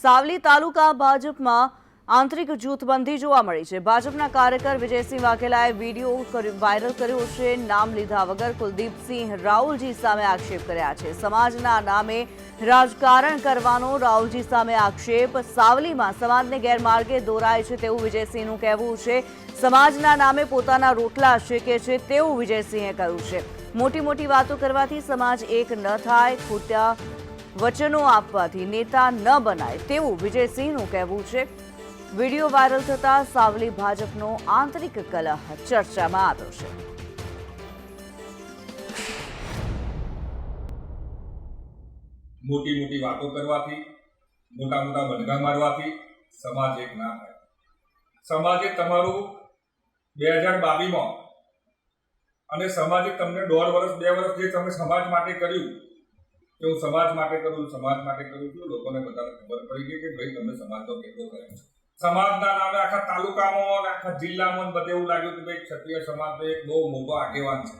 સાવલી તાલુકા ભાજપમાં આંતરિક જૂથબંધી જોવા મળી છે. ભાજપના કાર્યકર વિજયસિંહ વાઘેલાએ વીડિયો વાયરલ કર્યો છે, નામ લીધા વગર કુલદીપસિંહ રાહુલજી સામે આક્ષેપ કર્યા છે. સમાજના નામે રાજકારણ કરવાનો રાહુલજી સામે આક્ષેપ. સાવલીમાં સમાજને ગેરમાર્ગે દોરાય છે તેવું વિજયસિંહનું કહેવું છે. સમાજના નામે પોતાના રોટલા શેકે છે તેવું વિજયસિંહે કહ્યું છે. મોટી મોટી વાતો કરવાથી સમાજ એક ન થાય, ખોટા વચનો આપવાથી નેતા ન બનાય તેવું વિજયસિંહનું કહેવું છે. વીડિયો વાયરલ થતા સાવલી ભાજપનો આંતરિક કલહ ચર્ચામાં આવ્યો છે. મોટી મોટી વાતો કરવાથી, મોટા મોટા વડગા મારવાથી સમાજ એક ના થાય. સમાજે તમારું બે હજાર બાવીસમાં. અને સમાજે તમને દોઢ વર્ષ, બે વર્ષ જે તમે સમાજ માટે કર્યું કે હું સમાજ માટે કરું, સમાજ માટે કરું છું. લોકોને બધાને ખબર પડી ગઈ કે ભાઈ તમે સમાજનો કેટલો કરે છે. સમાજના નામે આખા તાલુકામાં અને આખા જિલ્લામાં બધે એવું લાગ્યું કે ભાઈ ક્ષત્રિય સમાજનો એક બહુ મોટો આગેવાન છે.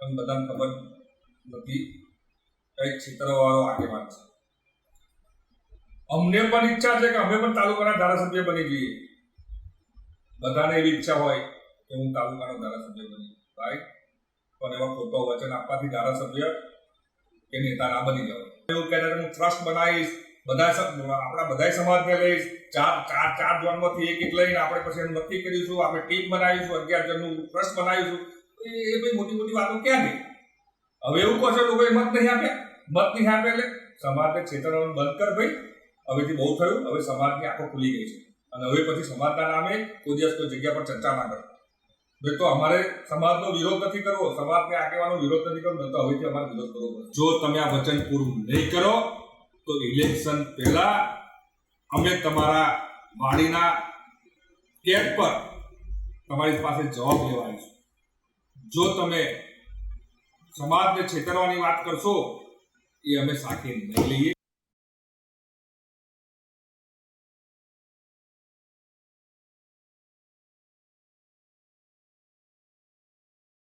તમને બધાને ખબર નથી કઈ ક્ષેત્રવાળો આગેવાન છે. અમને પણ ઈચ્છા છે કે અમે પણ તાલુકાના ધારાસભ્ય બની જઈએ. બધાને એવી ઈચ્છા હોય કે હું તાલુકાનો ધારાસભ્ય બની ભાઈ, પણ એવા ખોટો વચન આપવાથી ધારાસભ્ય કે નેતા ના બની જાઓ. એવું કહે હું ટ્રસ્ટ બનાવીશ બધા આપણા બધા સમાજને લઈશ, ચાર ચાર ચાર જણમાંથી એક એક લઈને આપણે પછી એનું નક્કી કરીશું, આપણે ટીમ બનાવીશું, અગિયાર જણનું ટ્રસ્ટ બનાવીશું. એ બધી મોટી મોટી વાતો ક્યાં ગઈ? હવે એવું કહો છો લોકોએ મત નહીં આપ્યા? મત નહીં આપ્યા એટલે સમાજને છેતરવાનું બંધ કર ભાઈ. હવેથી બહુ થયું, હવે સમાજની આંખો ખુલી ગઈ છે. અને હવે પછી સમાજના નામે કોઈ દિવસ કોઈ જગ્યા પર ચર્ચા ના કરો. ભાઈ તો અમારે સમાજનો વિરોધ નથી કરવો. સમાજને આગેવાનો વિરોધ નથી કરવો. તો હવેથી અમારે વિરોધ કરવો જો તમે આ વચન પૂરું નહીં કરો, તો ઇલેક્શન પહેલા અમે તમારા વાડીના ગેટ પર તમારી પાસે જવાબ લેવા આવીશું. જો તમે સમાજને છેતરવાની વાત કરશો, એ અમે સાથે નહીં લઈએ.